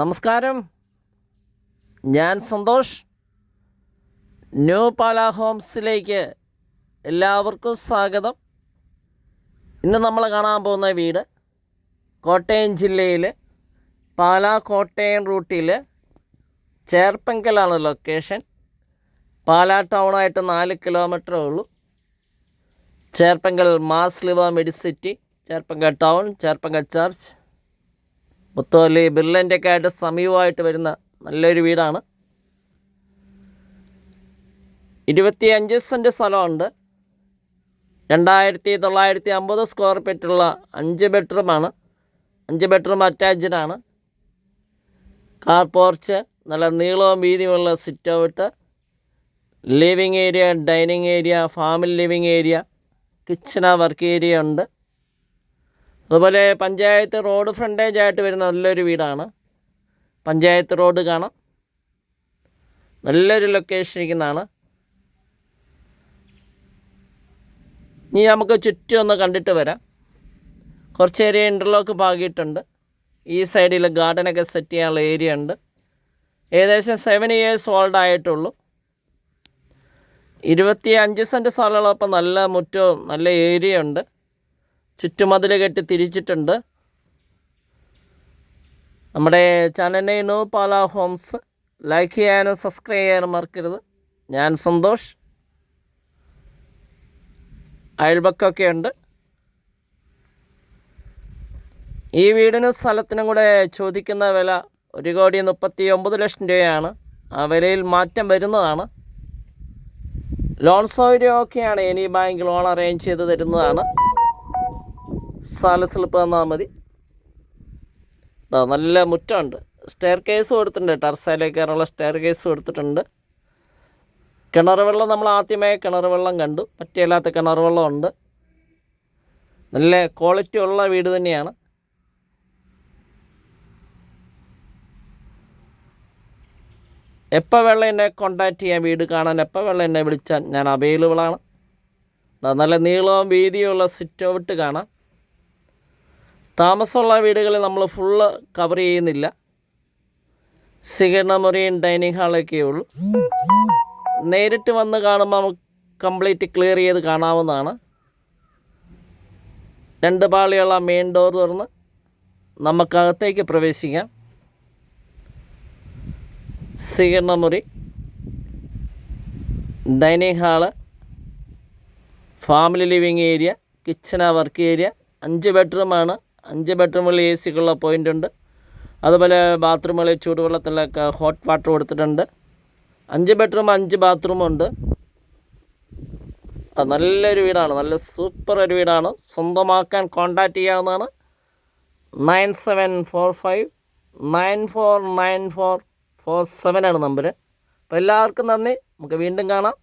നമസ്കാരം. ഞാൻ സന്തോഷ്. ന്യൂ പാല ഹോംസിലേക്ക് എല്ലാവർക്കും സ്വാഗതം. ഇന്ന് നമ്മൾ കാണാൻ പോകുന്ന വീട് കോട്ടയം ജില്ലയിൽ പാലാ കോട്ടയം റൂട്ടിൽ ചേർപ്പങ്കലാണ് ലൊക്കേഷൻ പാലാ ടൗണായിട്ട് നാല് കിലോമീറ്ററേ ഉള്ളൂ. Cherpunkal mass ലിവ Medicity Cherpunkal town Cherpunkal church Mutholy ബിർലന്റെ ഒക്കെ ആയിട്ട് സമീപമായിട്ട് വരുന്ന നല്ലൊരു വീടാണ്. ഇരുപത്തി അഞ്ച് സെന്റ് സ്ഥലമുണ്ട്. രണ്ടായിരത്തി തൊള്ളായിരത്തി അമ്പത് സ്ക്വയർ ഫീറ്റുള്ള അഞ്ച് ബെഡ്റൂമാണ് അഞ്ച് ബെഡ്റൂം അറ്റാച്ച്ഡ് ആണ്. കാർ പോർച്ച് നല്ല നീളവും വീതിയുമുള്ള sit out living area dining area family living area kitchen work area ഉണ്ട്. അതുപോലെ പഞ്ചായത്ത് റോഡ് ഫ്രണ്ടേജ് ആയിട്ട് വരുന്ന നല്ലൊരു വീടാണ്. പഞ്ചായത്ത് റോഡ് കാണാം. നല്ലൊരു ലൊക്കേഷൻ ഇരിക്കുന്നതാണ്. ഇനി നമുക്ക് ചുറ്റും ഒന്ന് കണ്ടിട്ട് വരാം. കുറച്ച് ഏരിയ ഇന്റർലോക്ക് പാകിയിട്ടുണ്ട്. ഈ സൈഡിൽ ഗാർഡനൊക്കെ സെറ്റ് ചെയ്യാനുള്ള ഏരിയ ഉണ്ട്. ഏകദേശം സെവൻ ഇയേഴ്സ് ഓൾഡ് ആയിട്ടുള്ളൂ. ഇരുപത്തി അഞ്ച് സെന്റ് സ്ഥലമുള്ളപ്പോൾ നല്ല മുറ്റവും നല്ല ഏരിയ ഉണ്ട്. ചുറ്റുമതിൽ കെട്ടി തിരിച്ചിട്ടുണ്ട്. നമ്മുടെ ചാനലിനെ നോ പാല ഹോംസ് ലൈക്ക് ചെയ്യാനും സബ്സ്ക്രൈബ് ചെയ്യാനും മറക്കരുത്. ഞാൻ സന്തോഷ്. അയൽപക്കമൊക്കെ ഉണ്ട്. ഈ വീടിനും സ്ഥലത്തിനും കൂടെ ചോദിക്കുന്ന വില ഒരു കോടി മുപ്പത്തി ഒമ്പത് ലക്ഷം രൂപയാണ്. ആ വിലയിൽ മാറ്റം വരുന്നതാണ്. ലോൺ സൗകര്യമൊക്കെയാണ് ഇനി ബാങ്ക് ലോൺ അറേഞ്ച് ചെയ്ത് തരുന്നതാണ്. സ്ഥല സ്ലിപ്പ് തന്നാൽ മതി. നല്ല മുറ്റമുണ്ട്. സ്റ്റെയർ കേസ് കൊടുത്തിട്ടുണ്ട് ടർസയിലേക്ക് കയറാനുള്ള സ്റ്റെയർ കേസ് കൊടുത്തിട്ടുണ്ട് കിണർ വെള്ളം നമ്മൾ ആദ്യമേ കിണർ വെള്ളം കണ്ടു. പറ്റിയല്ലാത്ത കിണർ വെള്ളമുണ്ട്. നല്ല ക്വാളിറ്റി ഉള്ള വീട് തന്നെയാണ്. എപ്പോൾ വെള്ളം എന്നെ കോണ്ടാക്ട് ചെയ്യാൻ വീട് കാണാൻ എപ്പോൾ വെള്ളം എന്നെ വിളിച്ചാൽ ഞാൻ അവൈലബിളാണ് നല്ല നീളവും വീതിയുള്ള സിറ്റ് ഔട്ട് കാണാം. താമസമുള്ള വീടുകളിൽ നമ്മൾ ഫുള്ള് കവർ ചെയ്യുന്നില്ല. സ്വീകരണ മുറിയും ഡൈനിങ് ഹാളൊക്കെ ഉള്ളൂ. നേരിട്ട് വന്ന് കാണുമ്പോൾ നമുക്ക് കംപ്ലീറ്റ് ക്ലിയർ ചെയ്ത് കാണാവുന്നതാണ്. രണ്ട് പാളിയുള്ള മെയിൻ ഡോർ തുറന്ന് നമുക്കകത്തേക്ക് പ്രവേശിക്കാം. സ്വീകരണ മുറി dining hall family living area kitchen work area അഞ്ച് ബെഡ്റൂമാണ് അഞ്ച് ബെഡ്റൂമുകളിൽ എ സിക്കുള്ള പോയിന്റ് ഉണ്ട്. അതുപോലെ ബാത്റൂമുകളിൽ ചൂടുവെള്ളത്തിലൊക്കെ ഹോട്ട് വാട്ടർ കൊടുത്തിട്ടുണ്ട്. അഞ്ച് ബെഡ്റൂം അഞ്ച് ബാത്റൂം ഉണ്ട്. അത് നല്ലൊരു വീടാണ്. നല്ല സൂപ്പർ ഒരു വീടാണ്. സ്വന്തമാക്കാൻ കോണ്ടാക്റ്റ് ചെയ്യാവുന്നതാണ്. Nine seven four five nine four nine four four seven ആണ് നമ്പർ അപ്പോൾ എല്ലാവർക്കും നന്ദി. നമുക്ക് വീണ്ടും കാണാം.